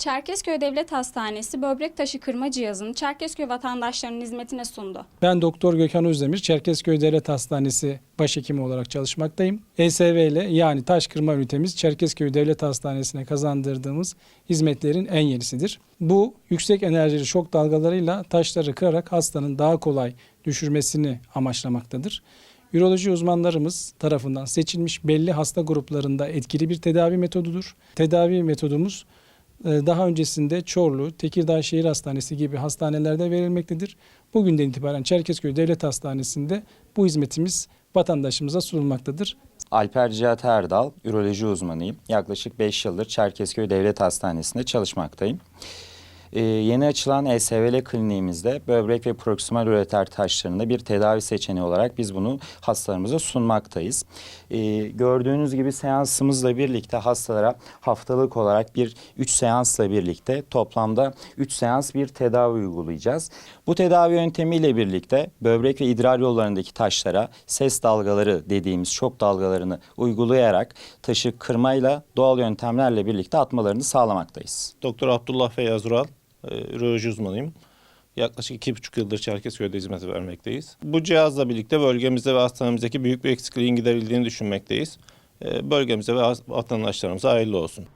Çerkezköy Devlet Hastanesi böbrek taşı kırma cihazını Çerkezköy vatandaşlarının hizmetine sundu. Ben Doktor Gökhan Özdemir, Çerkezköy Devlet Hastanesi başhekimi olarak çalışmaktayım. ESV ile yani taş kırma ünitemiz Çerkezköy Devlet Hastanesi'ne kazandırdığımız hizmetlerin en yenisidir. Bu yüksek enerjili şok dalgalarıyla taşları kırarak hastanın daha kolay düşürmesini amaçlamaktadır. Üroloji uzmanlarımız tarafından seçilmiş belli hasta gruplarında etkili bir tedavi metodudur. Tedavi metodumuz daha öncesinde Çorlu, Tekirdağ Şehir Hastanesi gibi hastanelerde verilmektedir. Bugünden itibaren Çerkezköy Devlet Hastanesi'nde bu hizmetimiz vatandaşımıza sunulmaktadır. Alper Cihat Erdal, üroloji uzmanıyım. Yaklaşık 5 yıldır Çerkezköy Devlet Hastanesi'nde çalışmaktayım. Ee, yeni açılan ESVL kliniğimizde böbrek ve proksimal üreter taşlarında bir tedavi seçeneği olarak biz bunu hastalarımıza sunmaktayız. Ee, gördüğünüz gibi seansımızla birlikte hastalara haftalık olarak bir 3 seansla birlikte toplamda 3 seans bir tedavi uygulayacağız. Bu tedavi yöntemiyle birlikte böbrek ve idrar yollarındaki taşlara ses dalgaları dediğimiz şok dalgalarını uygulayarak taşı kırmayla doğal yöntemlerle birlikte atmalarını sağlamaktayız. Doktor Abdullah Feyyaz Ural, e, üroloji uzmanıyım. Yaklaşık iki buçuk yıldır Çerkezköy'de hizmet vermekteyiz. Bu cihazla birlikte bölgemizde ve hastanemizdeki büyük bir eksikliğin giderildiğini düşünmekteyiz. E, Bölgemize ve vatandaşlarımıza hayırlı olsun.